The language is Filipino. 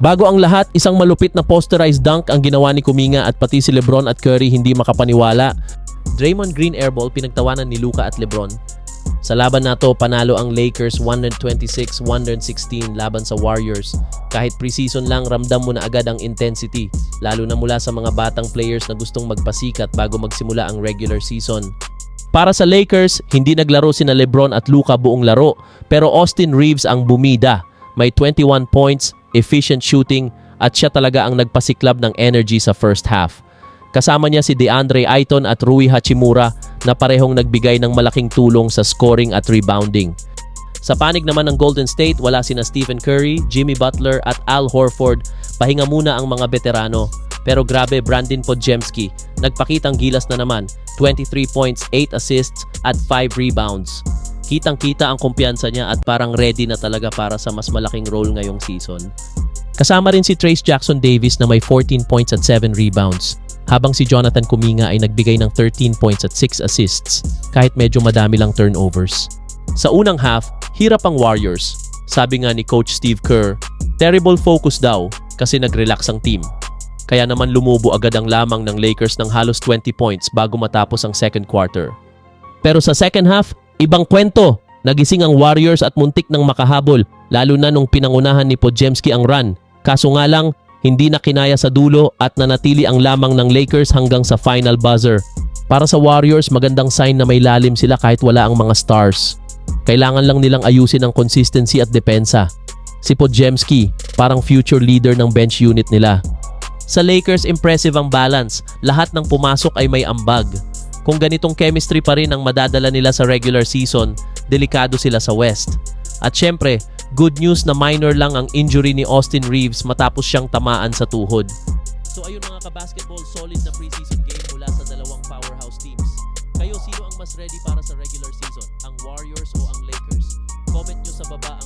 Bago ang lahat, isang malupit na posterized dunk ang ginawa ni Kuminga at pati si Lebron at Curry hindi makapaniwala. Draymond Green airball pinagtawanan ni Luka at Lebron. Sa laban na to, panalo ang Lakers 126-116 laban sa Warriors. Kahit preseason lang, ramdam mo na agad ang intensity, lalo na mula sa mga batang players na gustong magpasikat bago magsimula ang regular season. Para sa Lakers, hindi naglaro sina Lebron at Luka buong laro, pero Austin Reeves ang bumida. May 21 points, efficient shooting, at siya talaga ang nagpasiklab ng energy sa first half. Kasama niya si DeAndre Ayton at Rui Hachimura na parehong nagbigay ng malaking tulong sa scoring at rebounding. Sa panig naman ng Golden State, wala sina Stephen Curry, Jimmy Butler at Al Horford. Pahinga muna ang mga veterano. Pero grabe Brandon Podziemski, nagpakitang gilas na naman, 23 points, 8 assists at 5 rebounds. Kitang-kita ang kumpiyansa niya at parang ready na talaga para sa mas malaking role ngayong season. Kasama rin si Trace Jackson Davis na may 14 points at 7 rebounds. Habang si Jonathan Kuminga ay nagbigay ng 13 points at 6 assists kahit medyo madami lang turnovers. Sa unang half, hirap ang Warriors. Sabi nga ni Coach Steve Kerr, terrible focus daw kasi nag-relax ang team. Kaya naman lumubo agad ang lamang ng Lakers ng halos 20 points bago matapos ang second quarter. Pero sa second half, ibang kwento. Nagising ang Warriors at muntik ng makahabol lalo na nung pinangunahan ni Podziemski ang run. Kaso nga lang, hindi na kinaya sa dulo at nanatili ang lamang ng Lakers hanggang sa final buzzer. Para sa Warriors, magandang sign na may lalim sila kahit wala ang mga stars. Kailangan lang nilang ayusin ang consistency at depensa. Si Podziemski, parang future leader ng bench unit nila. Sa Lakers, impressive ang balance. Lahat ng pumasok ay may ambag. Kung ganitong chemistry pa rin ang madadala nila sa regular season, delikado sila sa West. At syempre, good news na minor lang ang injury ni Austin Reeves matapos siyang tamaan sa tuhod. So ayun mga kabasketball, solid na preseason game mula sa dalawang powerhouse teams. Kayo, sino ang mas ready para sa regular season? Ang Warriors o ang Lakers? Comment nyo sa baba.